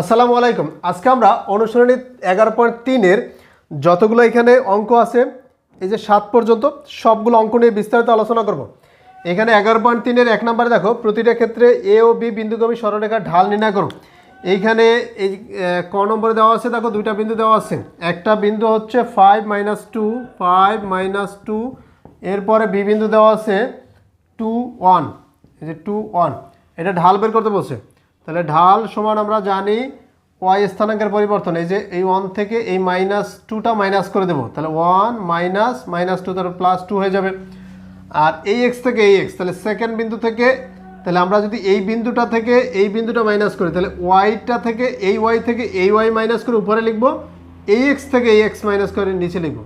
আসসালামু আলাইকুম। আজকে আমরা অনুসরণী এগারো পয়েন্ট তিনের যতগুলো এখানে অঙ্ক আছে, এই যে সাত পর্যন্ত সবগুলো অঙ্ক নিয়ে বিস্তারিত আলোচনা করব। এখানে এগারো পয়েন্ট তিনের এক নম্বরে দেখো, প্রতিটা ক্ষেত্রে এ ও বি বিন্দুগামী সরলরেখার ঢাল নির্ণয় করো। এইখানে এই ক নম্বরে দেওয়া আছে, দেখো দুইটা বিন্দু দেওয়া আছে। একটা বিন্দু হচ্ছে five minus two five minus two এরপরে বি বিন্দু দেওয়া আছে টু ওয়ান এই যে টু ওয়ান এটা ঢাল বের করতে বলছে। তাহলে ঢাল সমান আমরা জানি ওয়াই স্থানাঙ্কের পরিবর্তন, এই যে এই ওয়ান থেকে এই মাইনাস টুটা মাইনাস করে দেবো। তাহলে ওয়ান মাইনাস মাইনাস টু তারপর প্লাস টু হয়ে যাবে। আর এই এক্স থেকে এই এক্স তাহলে সেকেন্ড বিন্দু থেকে, তাহলে আমরা যদি এই বিন্দুটা থেকে এই বিন্দুটা মাইনাস করি, তাহলে ওয়াইটা থেকে এই ওয়াই থেকে এই ওয়াই মাইনাস করে উপরে লিখব, এই এক্স থেকে এই এক্স মাইনাস করে নিচে লিখব।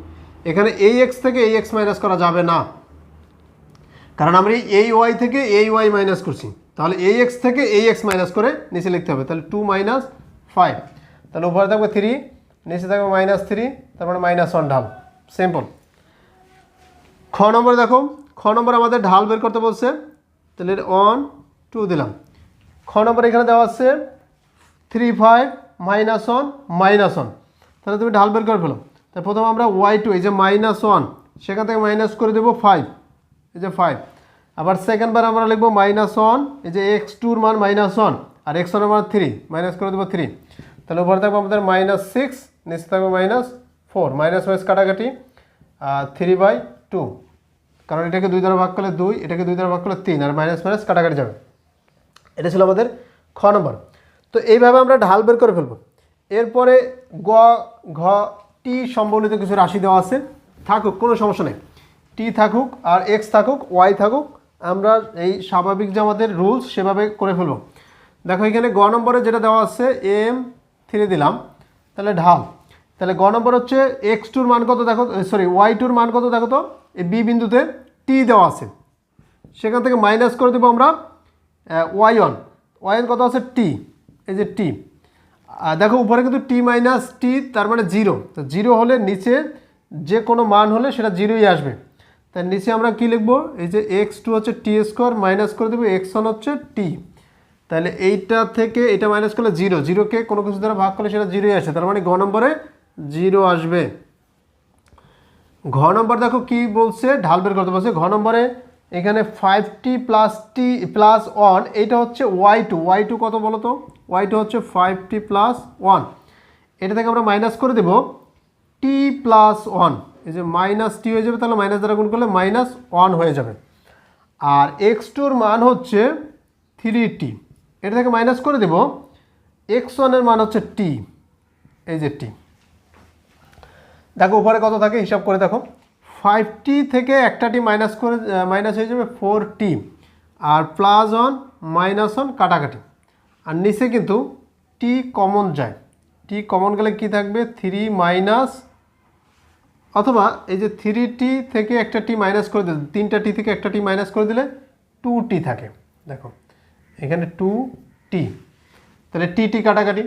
এখানে এই এক্স থেকে এই এক্স মাইনাস করা যাবে না। কারণ আমরা এই ওয়াই থেকে এই ওয়াই মাইনাস করছি। তাহলে এই এক্স থেকে এই এক্স মাইনাস করে নিচে লিখতে হবে। তাহলে টু মাইনাস ফাইভ তাহলে উপরে থাকবে থ্রি নিচে থাকবে মাইনাস থ্রি তারপরে মাইনাস ওয়ান ঢাল। সিম্পল খ নম্বর দেখো, খ নম্বর আমাদের ঢাল বের করতে বলছে। তাহলে ওয়ান টু দিলাম। খ নম্বর এখানে দেওয়া আছে three five minus one minus one তাহলে তুমি ঢাল বের করে ফেলো। তাহলে প্রথমে আমরা ওয়াই টু এই যে মাইনাস ওয়ান সেখান থেকে মাইনাস করে দেবো ফাইভ এই যে ফাইভ আবার সেকেন্ড বার আমরা লিখব মাইনাস ওয়ান এই যে এক্স টুর মান মাইনাস ওয়ান আর এক্স ওয়ানের মান থ্রি মাইনাস করে দেবো থ্রি তাহলে উপরে থাকবে আমাদের মাইনাস সিক্স নিচে থাকবে মাইনাস ফোর মাইনাস মাইনাস কাটাকাটি থ্রি বাই টু কারণ এটাকে দুই দ্বারা ভাগ করলে দুই, এটাকে দুই দ্বারা ভাগ করলে তিন, আর মাইনাস মাইনাস কাটাকাটি যাবে। এটা ছিল আমাদের খ নম্বর। তো এইভাবে আমরা ঢাল বের করে ফেলব। এরপরে গ, ঘ টি সম্বলিত কিছু রাশি দেওয়া আছে। থাকুক, কোনো সমস্যা নেই। টি থাকুক, আর এক্স থাকুক ওয়াই থাকুক আমরা এই স্বাভাবিক যে আমাদের রুলস সেভাবে করে ফেলব। দেখো, এখানে গ নম্বরে যেটা দেওয়া আছে, এম থ্রি দিলাম। তাহলে ঢাল। তাহলে গ নম্বর হচ্ছে এক্স টুর মান কত দেখো সরি ওয়াই টুর মান কত দেখো তো? এই বি বিন্দুতে টি দেওয়া আছে। সেখান থেকে মাইনাস করে দেবো আমরা ওয়াই ওয়ান। ওয়াই ওয়ান কত আছে? টি। এই যে টি। দেখো, উপরে কিন্তু টি মাইনাস টি, তার মানে জিরো। তো জিরো হলে নিচে যে কোনো মান হলে সেটা জিরোই আসবে। তার নিচে আমরা কি লিখব? এই যে এক্স টু হচ্ছে টি স্কোয়ার মাইনাস করে দেবো এক্স ওয়ান হচ্ছে টি তাহলে এইটা থেকে এটা মাইনাস করলে জিরো জিরোকে কোনো কিছু দ্বারা ভাগ করলে সেটা জিরোই আসে। তার মানে গ নম্বরে জিরো আসবে। ঘ নম্বর দেখো কি বলছে? ঢাল বের করতে বলছে। ঘ নম্বরে এখানে five T plus T plus one এইটা হচ্ছে ওয়াই টু ওয়াই টু কত বলো তো? ওয়াই টু হচ্ছে ফাইভ টি প্লাস ওয়ান এটা থেকে আমরা মাইনাস করে দেব টি প্লাস ওয়ান এই যে মাইনাস টি হয়ে যাবে, তাহলে মাইনাস দ্বারা গুণ করলে মাইনাস ওয়ান হয়ে যাবে। আর এক্স টুর মান হচ্ছে থ্রি টি এটা থেকে মাইনাস করে দেব এক্স ওয়ানের মান হচ্ছে টি এই যে টি দেখো, উপরে কত থাকে, হিসাব করে দেখো। ফাইভ টি থেকে একটা টি মাইনাস করে মাইনাস হয়ে যাবে ফোর টি আর প্লাস ওয়ান মাইনাস ওয়ান কাটাকাটি। আর নিচে কিন্তু টি কমন যায়। টি কমন গেলে কি থাকবে? থ্রি মাইনাস অথবা এই যে থ্রি টি থেকে একটা টি মাইনাস করে দিলে, তিনটা টি থেকে একটা টি মাইনাস করে দিলে টু টি থাকে। দেখো, এখানে টু টি তাহলে টি টি কাটাকাটি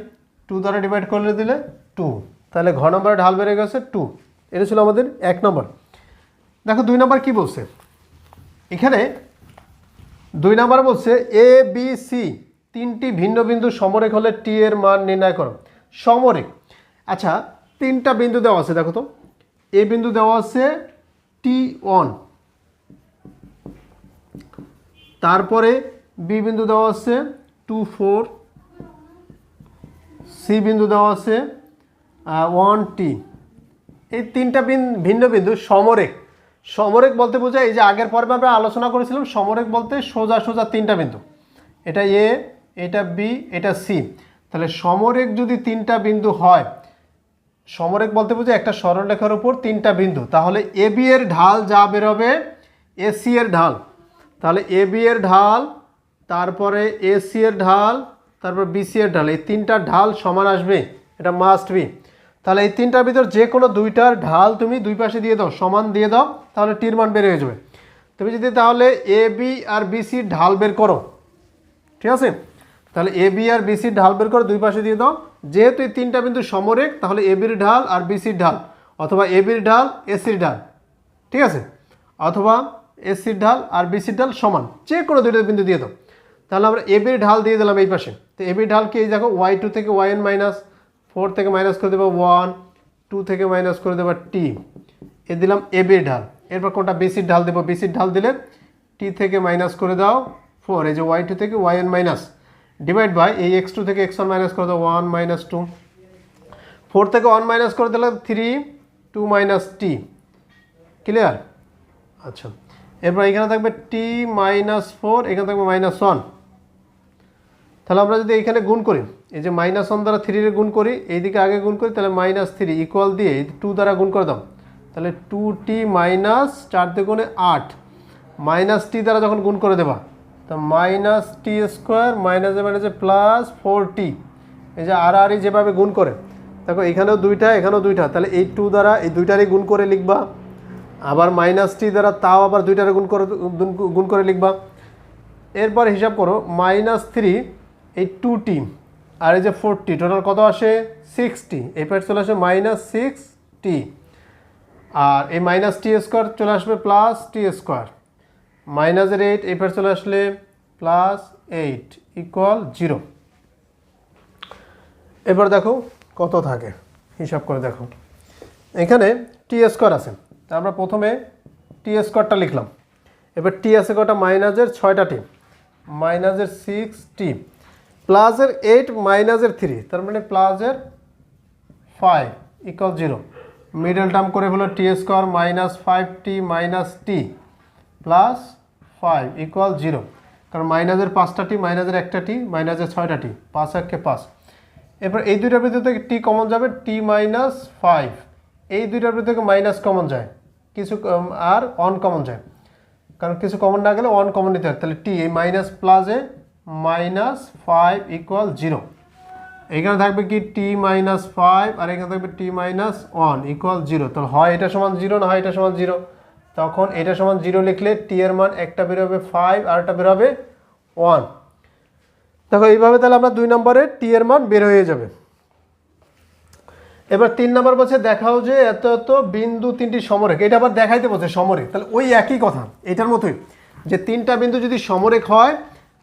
টু দ্বারা ডিভাইড করে দিলে টু তাহলে ঘ নম্বরে ঢাল বেড়ে গেছে টু এটা ছিল আমাদের এক নম্বর। দেখো, দুই নম্বর কি বলছে? এখানে দুই নম্বর বলছে এ বি সি তিনটি ভিন্ন বিন্দু সমরেখ হলে টি এর মান নির্ণয় করো। সমরেখ। আচ্ছা তিনটা বিন্দু দেওয়া আছে, দেখো তো। এ বিন্দু দেওয়া আছে টি ওয়ান। তারপরে বি বিন্দু দেওয়া আছে টু ফোর। সি বিন্দু দেওয়া আছে ওয়ান টি। এই তিনটা ভিন্ন বিন্দু, সমরেখ। সমরেখ বলতে বোঝায় এই যে আগের পর্বে আমরা আলোচনা করেছিলাম, সমরেখ বলতে সোজা সোজা তিনটা বিন্দু। এটা এ, এটা বি, এটা সি। তাহলে সমরেখ যদি তিনটা বিন্দু হয় সমরেখ বলতে বোঝায় একটা সরলরেখার উপর তিনটা বিন্দু। তাহলে এ বি এর ঢাল যা বেরোবে এসি এর ঢাল। তাহলে এ বি এর ঢাল, তারপরে এসি এর ঢাল, তারপর বিসি এর ঢাল। এই তিনটা ঢাল সমান আসবে, এটা মাস্ট বি তাহলে এই তিনটার ভিতর যে কোনো দুইটার ঢাল তুমি দুই পাশে দিয়ে দাও, সমান দিয়ে দাও, তাহলে টির মান বের হয়ে যাবে। তুমি যদি তাহলে এ বি আর বিসির ঢাল বের করো, ঠিক আছে? তাহলে এ বি আর বিসির ঢাল বের করে দুই পাশে দিয়ে দাও যেহেতু এই তিনটা বিন্দু সমরেখ, তাহলে এ বির ঢাল আর বিসির ঢাল, অথবা এবির বির ঢাল এসির ঢাল, ঠিক আছে? অথবা এসির ঢাল আর বিসির ঢাল সমান, যে কোনো দুইটা বিন্দু দিয়ে দাও। তাহলে আমরা এবির বির ঢাল দিয়ে দিলাম এই পাশে। তো তো এবি ঢাল কি এই দেখো ওয়াই টু থেকে ওয়াই এন মাইনাস ফোর থেকে মাইনাস করে দেবো ওয়ান টু থেকে মাইনাস করে দেবো টি এ দিলাম এবির ঢাল। এরপর কোনটা বিসির ঢাল দেবো? বিসির ঢাল দিলে টি থেকে মাইনাস করে দাও ফোর এই যে ওয়াই টু থেকে y n minus divide by এই এক্স টু থেকে এক্স ওয়ান মাইনাস করে দাও ওয়ান মাইনাস টু ফোর থেকে ওয়ান মাইনাস করে দিলাম three two minus t clear আচ্ছা। এরপর এখানে থাকবে টি মাইনাস ফোর এখানে থাকবে মাইনাস ওয়ান তাহলে আমরা যদি এখানে গুণ করি, এই যে মাইনাস ওয়ান দ্বারা থ্রির গুণ করি, এইদিকে আগে গুণ করি, তাহলে মাইনাস থ্রি ইকুয়াল দিয়ে টু দ্বারা গুণ করে দাও। তাহলে টু টি মাইনাস চার দ্বিগুণে আট। মাইনাস টি দ্বারা যখন গুণ করে দেবা তা মাইনাস টি স্কোয়ার, মাইনাস মাইনাসে প্লাস ফোর টি এই যে আর আর যেভাবে গুণ করে, দেখো এখানেও দুইটা এখানেও দুইটা। তাহলে এই টু দ্বারা এই দুইটারই গুণ করে লিখবা। আবার মাইনাস টি দ্বারা তাও আবার দুইটারে গুণ করে গুণ করে লিখবা। এরপর হিসাব করো মাইনাস থ্রি এই টু টি আর এই যে ফোর টি টোটাল কত আসে? সিক্সটি এই পাশে চলে আসে মাইনাস সিক্স টি আর এই মাইনাস টি স্কোয়ার চলে আসবে প্লাস টি স্কোয়ার মাইনাসের এইট এই পাশে চলে আসলে প্লাস এইট ইকুয়াল জিরো এবার দেখো কত থাকে, হিসাব করে দেখো। এখানে টি স্কোয়ার আছে, তা আমরা প্রথমে টি স্কোয়ারটা লিখলাম। এবার টি আছে কটা মাইনাসের ছয়টা টি মাইনাসের সিক্স টি প্লাসের এইট মাইনাসের থ্রি তার মানে প্লাসের five equal zero middle term করে হলো t square minus five t minus t plus five equal zero কারণ মাইনাসের পাঁচটা টি মাইনাসের একটা টি মাইনাসের ছয়টা টি, পাঁচ একে পাঁচ। এরপর এই দুইটার ভিতর থেকে টি কমন যাবে, টি মাইনাস ফাইভ এই দুইটার ভিতর থেকে মাইনাস কমন যায়। কিছু আর অন কমন যায়। কারণ কিছু কমন না গেলে ওয়ান কমন নিতে হয়। তাহলে টি, এই মাইনাস প্লাসে মাইনাস ফাইভ ইকুয়াল জিরো এখানে থাকবে কি? টি মাইনাস ফাইভ আর এখানে থাকবে t minus one equal zero তাহলে হয় এটা সমান জিরো না হয় এটা সমান জিরো তখন এটা সমান জিরো লিখলে টি এর মান একটা বেরোবে ফাইভ আর একটা বেরোবে ওয়ান দেখো, এইভাবে তাহলে আমরা দুই নম্বরে টি এর মান বের হয়ে যাবে। এবার তিন নম্বর বলছে, দেখাও যে এত এত বিন্দু তিনটি সমরেখ। এটা আবার দেখাইতে বলছে সমরেখ। তাহলে ওই একই কথা, এটার মতোই। যে তিনটা বিন্দু যদি সমরেখ হয়,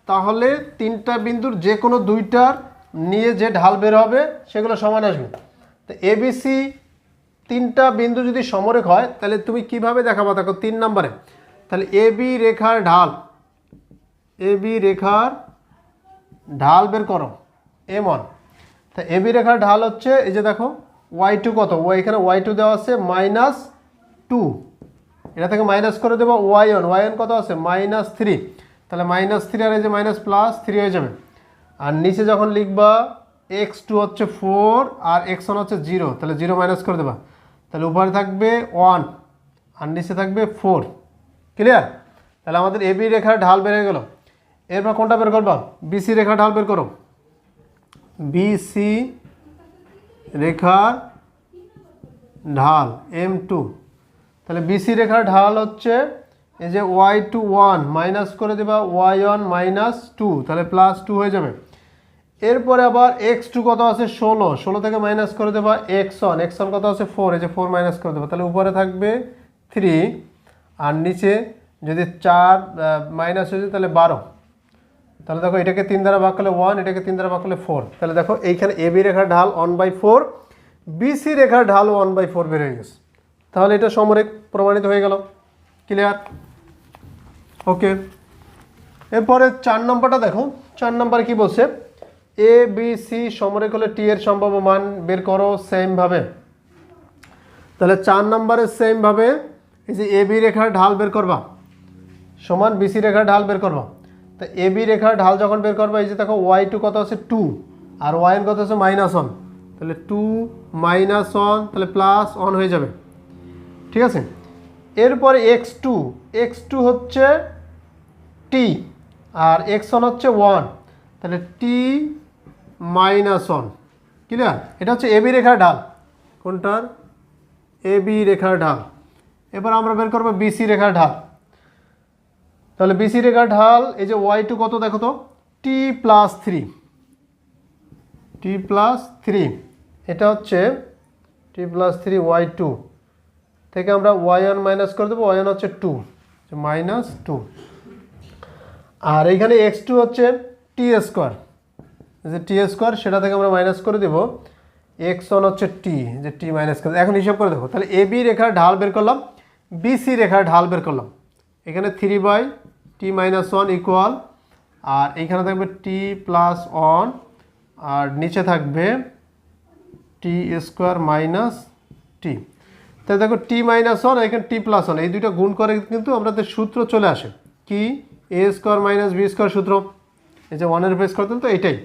তাহলে তিনটা বিন্দুর যে কোনো দুইটার নিয়ে যে ঢাল বের হবে, সেগুলো সমান আসবে। তো এবিসি তিনটা বিন্দু যদি সমরেখ হয়, তাহলে তুমি কীভাবে দেখাবো? দেখো, তিন নম্বরে। তাহলে এ, বি রেখার ঢাল, এ, বি রেখার ঢাল বের করো, এম ওয়ান। তা এ, বি রেখার ঢাল হচ্ছে, এই যে দেখো, ওয়াই টু কত? ওয়াই, এখানে ওয়াই টু দেওয়া আছে, মাইনাস টু। এটা থেকে মাইনাস করে দেবো, ওয়াই ওয়ান। ওয়াই ওয়ান কত আছে? Minus three. তাহলে মাইনাস থ্রি আর এই যে মাইনাস প্লাস থ্রি হয়ে যাবে। আর নিচে যখন লিখবা, এক্স টু হচ্ছে ফোর আর এক্স ওয়ান হচ্ছে জিরো, তাহলে জিরো মাইনাস করে দেবা। তাহলে উপরে থাকবে ওয়ান আর নিচে থাকবে ফোর ক্লিয়ার তাহলে আমাদের এবি রেখার ঢাল বেড়ে গেল। এরপর কোনটা বের করবা? বিসি রেখার ঢাল বের করো। বিসি রেখার ঢাল এম টু তাহলে বিসি রেখার ঢাল হচ্ছে এই যে ওয়াই টু ওয়ান মাইনাস করে দেবা ওয়াই ওয়ান মাইনাস টু তাহলে প্লাস টু হয়ে যাবে। এরপরে আবার এক্স টু কত আছে? ষোলো। ষোলো থেকে মাইনাস করে দেবা এক্স ওয়ান এক্স ওয়ান কত আছে? ফোর এই যে ফোর মাইনাস করে দেবা। তাহলে উপরে থাকবে থ্রি আর নিচে যদি চার মাইনাস হয়ে যায়, তাহলে বারো। তাহলে দেখো এটাকে তিন দ্বারা ভাগ করলে ওয়ান এটাকে তিন দ্বারা ভাগ করলে ফোর তাহলে দেখো এইখানে এ বি রেখার ঢাল ওয়ান বাই ফোর বিসি রেখার ঢাল ওয়ান বাই ফোর বের হয়ে গেছে। তাহলে এটা সমরেখ প্রমাণিত হয়ে গেল। ক্লিয়ার ওকে এরপরে চার নম্বরটা দেখো। চার নম্বরে কি বলছে? এ বি সি সমরেখ হলে টি এর সম্ভাব্য মান বের করো সেমভাবে তাহলে চার নম্বরে সেমভাবে এই যে এ বি রেখার ঢাল বের করবা। সমান বিসি রেখার ঢাল বের করবা। তা এ বি রেখার ঢাল যখন বের করবা, এই যে দেখো ওয়াই টু কত আছে টু আর ওয়াই কত আছে মাইনাস ওয়ান তাহলে টু মাইনাস ওয়ান তাহলে প্লাস ওয়ান হয়ে যাবে। ঠিক আছে? এরপরে এক্স টু এক্স টু হচ্ছে টি আর এক্স ওয়ান হচ্ছে ওয়ান তাহলে টি মাইনাস ওয়ান ক্লিয়ার এটা হচ্ছে এবি রেখার ঢাল। কোনটার? এবি রেখার ঢাল। এবার আমরা বের করব বিসি রেখার ঢাল। তাহলে বিসি রেখার ঢাল, এই যে ওয়াই টু কত দেখো তো? T plus three t plus three এটা হচ্ছে t plus three y two থেকে আমরা ওয়াই ওয়ান মাইনাস করে দেবো ওয়াই ওয়ান হচ্ছে টু মাইনাস টু আর এইখানে এক্স টু হচ্ছে টি স্কোয়ার যে টি স্কোয়ার, সেটা থেকে আমরা মাইনাস করে দেবো। এক্স ওয়ান হচ্ছে টি যে টি মাইনাস করে এখন হিসাব করে দেখো, তাহলে এ বি রেখার ঢাল বের করলাম বিসি রেখার ঢাল বের করলাম। এখানে three by t minus one equal আর এইখানে থাকবে টি প্লাস ওয়ান আর নিচে থাকবে টি স্কোয়ার মাইনাস টি তাহলে দেখো টি মাইনাস ওয়ান এখানে টি প্লাস ওয়ান এই দুইটা গুণ করে কিন্তু আমাদের সূত্র চলে আসে। কি? A square minus b square সূত্র। এই যে ওয়ানের স্কোয়ার দিন তো এইটাই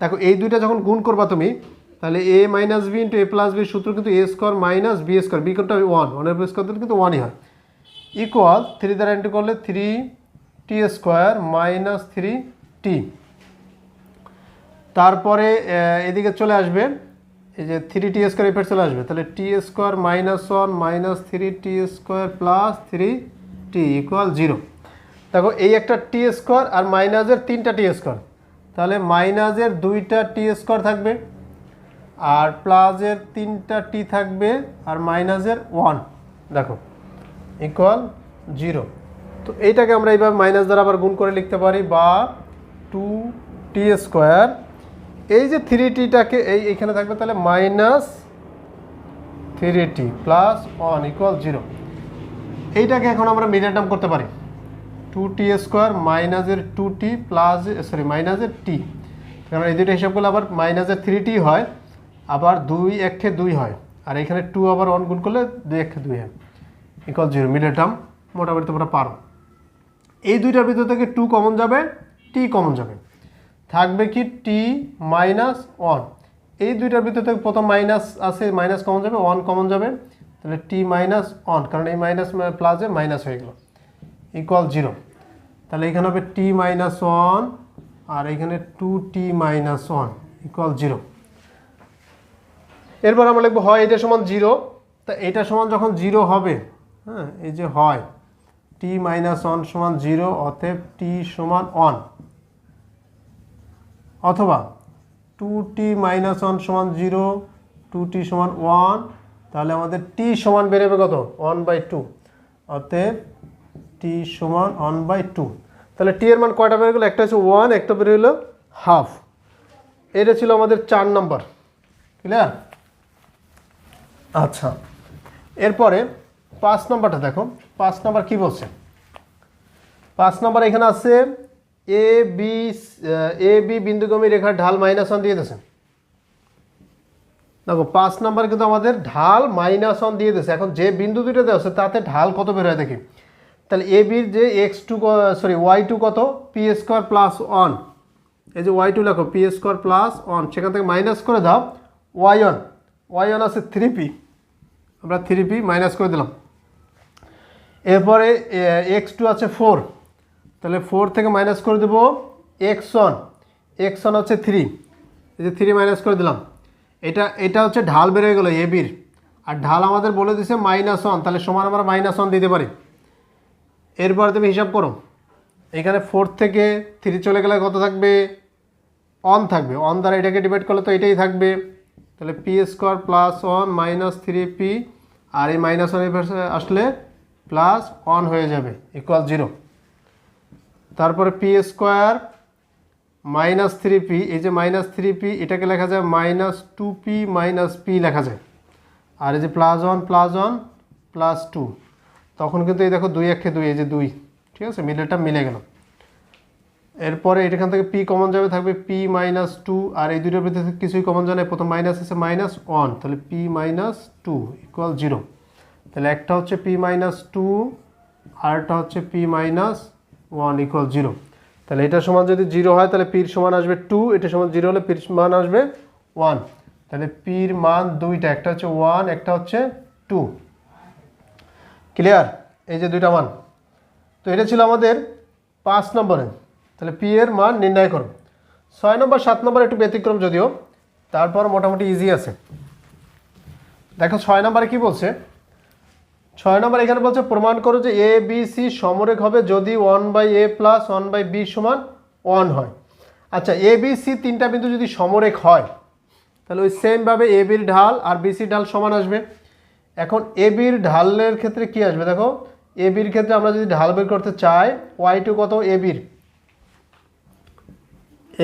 দেখো, এই দুইটা যখন গুণ করবা তুমি, তাহলে a minus b into a plus b সূত্র কিন্তু a square minus b square b কোনটা ওয়ান ওয়ানের উপর স্কোয়ার কিন্তু ওয়ানই হয়। ইকুয়াল থ্রি দ্বারা এন্ট্রি করলে three t square minus three t তারপরে এদিকে চলে আসবে, এই যে থ্রি টি স্কোয়ার এফের চলে আসবে, তাহলে t square minus one minus three t square plus three t equal zero দেখো, এই একটা টি স্কোয়ার আর মাইনাসের তিনটা টি স্কোয়ার তাহলে মাইনাসের দুইটা টি স্কোয়ার থাকবে, আর প্লাসের তিনটা টি থাকবে, আর মাইনাসের ওয়ান দেখো ইকুয়াল জিরো তো এইটাকে আমরা এইভাবে মাইনাস দ্বারা আবার গুণ করে লিখতে পারি বা টু টি স্কোয়ার এই যে থ্রি টিটাকে এই এখানে থাকবে, তাহলে minus three t plus one equal zero এইটাকে এখন আমরা মিডিয়াম টার্ম করতে পারি। টু টি স্কোয়ার মাইনাসের টু টি প্লাস সরি মাইনাসের টি কারণ এই দুটো হিসাব করলে আবার মাইনাসের থ্রি টি হয়, আবার দুই একে দুই হয়। আর এখানে টু আবার ওয়ান গুণ করলে দুই একে দুই হয়। ইকুয়াল জিরো মিডিয়াম টার্ম মোটামুটি তোমরা পারো। এই দুইটার ভিতর থেকে টু কমন যাবে টি কমন যাবে। থাকবে কি টি মাইনাস ওয়ান এই দুইটার ভিতর থেকে প্রথম মাইনাস আছে মাইনাস কমন যাবে ওয়ান কমন যাবে। তাহলে টি মাইনাস ওয়ান কারণ এই মাইনাস প্লাসে মাইনাস হয়ে গেল। ইকুয়াল জিরো তাহলে এখানে হবে টি মাইনাস ওয়ান আর এখানে two t minus one equal zero এরপর আমরা লিখব হয় এটা সমান জিরো তা এটা সমান যখন জিরো হবে হ্যাঁ এই যে হয় টি মাইনাস ওয়ান সমান জিরো অতএব টি সমান ওয়ান অথবা টু টি মাইনাস ওয়ান সমান জিরো টু টি সমান ওয়ান তাহলে আমাদের টি সমান বেরোবে কত? ওয়ান বাই টু অতএব টি সমান ওয়ান বাই টু তাহলে টি এর মান কয়টা বেরো গেলো? একটা হচ্ছে ওয়ান একটা বেরো গেলো হাফ এটা ছিল আমাদের চার নাম্বার ক্লিয়ার আচ্ছা। এরপরে পাঁচ নম্বরটা দেখো। পাঁচ নম্বর কি বলছে? পাঁচ নম্বর এখানে আছে এ বি এ বি বিন্দুগমী রেখার ঢাল মাইনাস ওয়ান দিয়ে দিয়েছে। দেখো, পাঁচ নম্বর কিন্তু আমাদের ঢাল মাইনাস ওয়ান দিয়ে দিয়েছে। এখন যে বিন্দু দুটো দেওয়া আছে, তাতে ঢাল কত বের হয় দেখি। তাহলে এ বির যে x two sorry y two কত? পি স্কোয়ার প্লাস ওয়ান এই যে ওয়াই টু লেখো পি স্কোয়ার প্লাস ওয়ান সেখান থেকে মাইনাস করে দাও ওয়াই ওয়ান ওয়াই ওয়ান আছে থ্রি পি আমরা থ্রি পি মাইনাস করে দিলাম। এরপরে এক্স টু আছে ফোর তাহলে ফোর থেকে মাইনাস করে দেবো এক্স ওয়ান এক্স ওয়ান হচ্ছে থ্রি এই যে থ্রি মাইনাস করে দিলাম। এটা এটা হচ্ছে ঢাল বেড়ে গেলো এ বির। আর ঢাল আমাদের বলে দিছে মাইনাস ওয়ান তাহলে সমান আমরা মাইনাস ওয়ান দিতে পারি। এরপর তুমি হিসাব করো। এখানে ফোর থেকে থ্রি চলে গেলে কত থাকবে? অন থাকবে। অন দ্বারা এটাকে ডিভাইড করলে তো এটাই থাকবে। তাহলে p square plus one minus three p আর এই মাইনাস ওয়ান আসলে প্লাস ওয়ান হয়ে যাবে ইকুয়াল জিরো তারপরে p square minus three p এই যে মাইনাস থ্রি পি এটাকে লেখা যায় minus two p minus p লেখা যায়। আর এই যে plus one plus one plus two তখন কিন্তু এই দেখো দুই একে দুই, এই যে দুই, ঠিক আছে? মিলেটা মিলে গেল। এরপরে এখান থেকে পি কমন যাবে, থাকবে পি মাইনাস টু আর এই দুটোর ভিতরে কিছুই কমন না। প্রথম মাইনাস আছে মাইনাস ওয়ান তাহলে p minus two equal zero তাহলে একটা হচ্ছে পি মাইনাস টু আরটা হচ্ছে p minus one equal zero তাহলে এটার সমান যদি জিরো হয়, তাহলে পির সমান আসবে টু এটা সমান জিরো হলে পির মান আসবে ওয়ান তাহলে পির মান দুইটা, একটা হচ্ছে ওয়ান একটা হচ্ছে টু ক্লিয়ার এই যে দুইটা মান। তো এটা ছিল আমাদের পাঁচ নম্বরে। তাহলে পি এর মান নির্ণয় করো। ছয় নম্বর, সাত নম্বর একটু ব্যতিক্রম যদিও, তারপর মোটামুটি ইজি আছে। দেখো ছয় নম্বরে কি বলছে? ছয় নম্বর এখানে বলছে, প্রমাণ করো যে এ বি সি সমরেখ হবে যদি one by a plus one by b সমান ওয়ান হয়। আচ্ছা এ বি সি তিনটা বিন্দু যদি সমরেখ হয়, তাহলে ওই সেমভাবে এ বির ঢাল আর বিসির ঢাল সমান আসবে। এখন এ বির ঢালের ক্ষেত্রে কি আসবে দেখো? এ বির ক্ষেত্রে আমরা যদি ঢাল বের করতে চাই ওয়াই টু কত? এ বির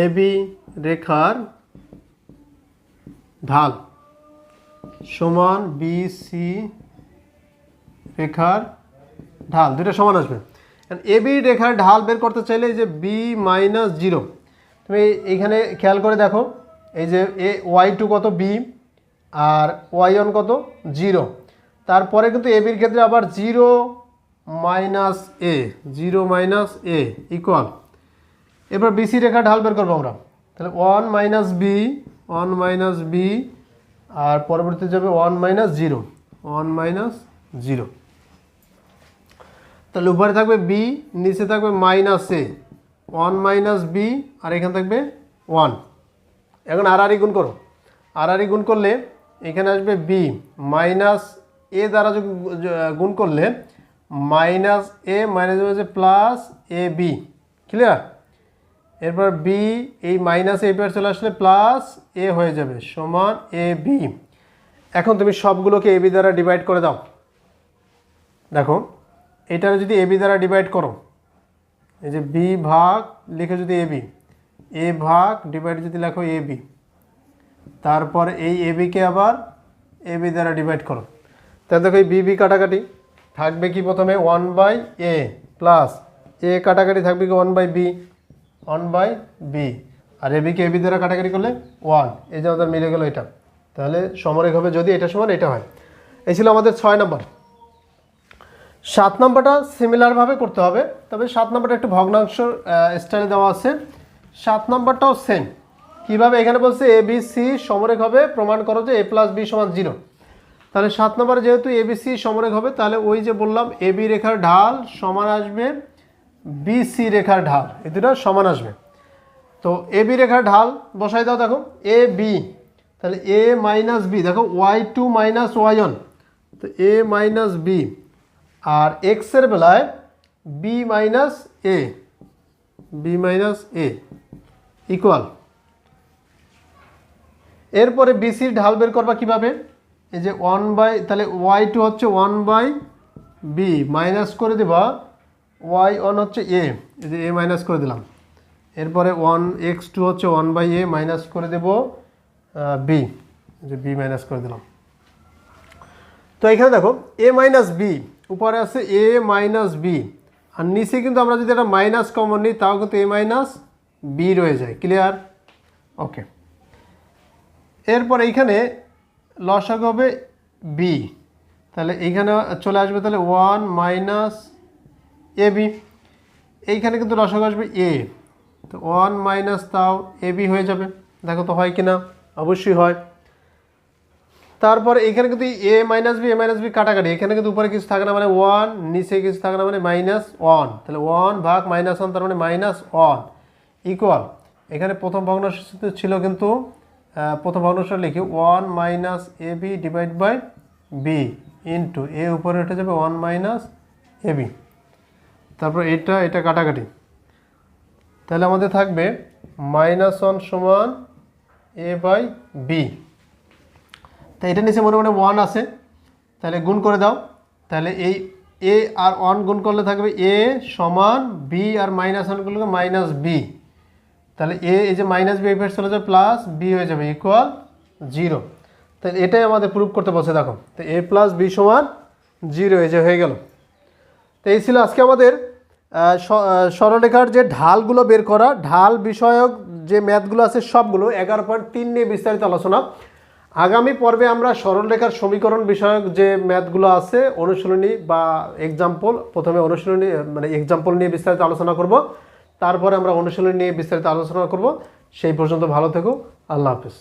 এ বি রেখার ঢাল সমান বি সি রেখার ঢাল দুটো সমান আসবে। এ রেখার ঢাল বের করতে চাইলে এই যে বি মাইনাস জিরো তুমি এইখানে খেয়াল করে দেখো, এই যে এ ওয়াই টু কত? বি আর ওয়াই ওয়ান কত? জিরো তারপরে কিন্তু এ বির ক্ষেত্রে আবার zero minus a, zero minus a equal এবার বিসি রেখা ঢাল বের করব আমরা। তাহলে one minus b one minus b আর পরবর্তী যাবে one minus zero one minus zero তাহলে উপরে থাকবে বি নিচে থাকবে minus a one minus b আর এখানে থাকবে ওয়ান এখন আর আর গুণ করো। আর আর গুণ করলে এখানে আসবে বি মাইনাস এ দ্বারা যদি গুণ করলে মাইনাস এ, মাইনাস হচ্ছে প্লাস এ বি ক্লিয়ার এরপর বি এই মাইনাস এই পার চলে আসলে প্লাস এ হয়ে যাবে সমান এ বি এখন তুমি সবগুলোকে এ বি দ্বারা ডিভাইড করে দাও। দেখো, এটার যদি এ বি দ্বারা ডিভাইড করো, এই যে বি ভাগ, লিখে যদি এ বি এ ভাগ ডিভাইড যদি লেখো এ বি তারপর এই এ বিকে আবার এ বি দ্বারা ডিভাইড করো। তাহলে দেখো এই বি কাটাকাটি থাকবে কি প্রথমে one by a plus a কাটাকাটি থাকবে কি one by b one by b আর এ বিকে এ বি দ্বারা কাটাকাটি করলে ওয়ান এই যে আমাদের মিলে গেলো এটা। তাহলে সমরেখ হবে যদি এটা সমান, এটা হয়। এই ছিল আমাদের ছয় নম্বর সাত নম্বরটা সিমিলারভাবে করতে হবে, তবে সাত নম্বরটা একটু ভগ্নাংশ স্টাইলে দেওয়া আছে। সাত নম্বরটাও সেম কীভাবে? এখানে বলছে এ বি সি সমরেখ হবে, প্রমাণ করো যে এ প্লাস বি সমান জিরো তাহলে সাত নম্বরে যেহেতু এ বি সি সমরেখ হবে, তাহলে ওই যে বললাম এ বি রেখার ঢাল সমান আসবে বি সি রেখার ঢাল। এই দুটো সমান আসবে। তো এ বি রেখার ঢাল বসাই দাও দেখো, এ বি, তাহলে এ মাইনাস বি, দেখো y two minus y one, তো এ মাইনাস বি, আর এক্সের বেলায় b minus a, b minus a equal এরপরে বিসির ঢাল বের করবা কীভাবে? এই যে ওয়ান বাই তাহলে ওয়াই টু হচ্ছে ওয়ান বাই বি মাইনাস করে দেবা ওয়াই ওয়ান হচ্ছে এ এই যে এ মাইনাস করে দিলাম। এরপরে ওয়ান এক্স টু হচ্ছে ওয়ান বাই এ মাইনাস করে দেব বি যে বি মাইনাস করে দিলাম। তো এখানে দেখো এ মাইনাস বি উপরে আছে এ মাইনাস বি আর নিচে কিন্তু আমরা যদি একটা মাইনাস কমন নিই, তাও কিন্তু এ মাইনাস বি রয়ে যায়। ক্লিয়ার ওকে এরপর এইখানে লসাগ হবে বি তাহলে এইখানে চলে আসবে তাহলে ওয়ান মাইনাস এ বি এইখানে কিন্তু লসাগ আসবে এ তো ওয়ান মাইনাস তাও এ বি হয়ে যাবে। দেখো তো হয় কি না অবশ্যই হয়। তারপর এখানে কিন্তু a minus b a minus b কাটাকাটি। এখানে কিন্তু উপরে কিছু থাকে না মানে ওয়ান নিচে কিছু থাকে না মানে মাইনাস ওয়ান তাহলে ওয়ান ভাগ মাইনাস ওয়ান তার মানে মাইনাস ওয়ান ইকুয়াল এখানে প্রথম ভগ্নাংশ ছিল কিন্তু প্রথম ভগ্নাংশ লিখি one minus a b divide by b into a উপরে উঠে যাবে ওয়ান মাইনাস এ বি তারপর এটা এটা কাটাকাটি। তাহলে আমাদের থাকবে মাইনাস ওয়ান সমান এ বাই বি তা এটা নিচে মনে মনে ওয়ান আছে। তাহলে গুণ করে দাও। তাহলে এই এ আর ওয়ান গুণ করলে থাকবে এ সমান বি আর মাইনাস ওয়ান করলে মাইনাস বি তাহলে এ এই যে মাইনাস বি এফের চলে যাবে প্লাস বি হয়ে যাবে ইকুয়াল জিরো তাহলে এটাই আমাদের প্রুভ করতে বলছে দেখো। তো এ প্লাস বি সমান জিরো এই যে হয়ে গেল। তো এই ছিল আজকে আমাদের আহ, স- আহ, সরলরেখার যে ঢালগুলো বের করা ঢাল বিষয়ক যে ম্যাথগুলো আছে সবগুলো এগারো পয়েন্ট তিন নিয়ে বিস্তারিত আলোচনা। আগামী পর্বে আমরা সরলরেখার সমীকরণ বিষয়ক যে ম্যাথগুলো আছে অনুশীলনী বা এক্সাম্পল প্রথমে অনুশীলনী মানে এক্সাম্পল নিয়ে বিস্তারিত আলোচনা করব। তারপরে আমরা অনুশীলন নিয়ে বিস্তারিত আলোচনা করব। সেই পর্যন্ত ভালো থেকো। আল্লাহ হাফিজ।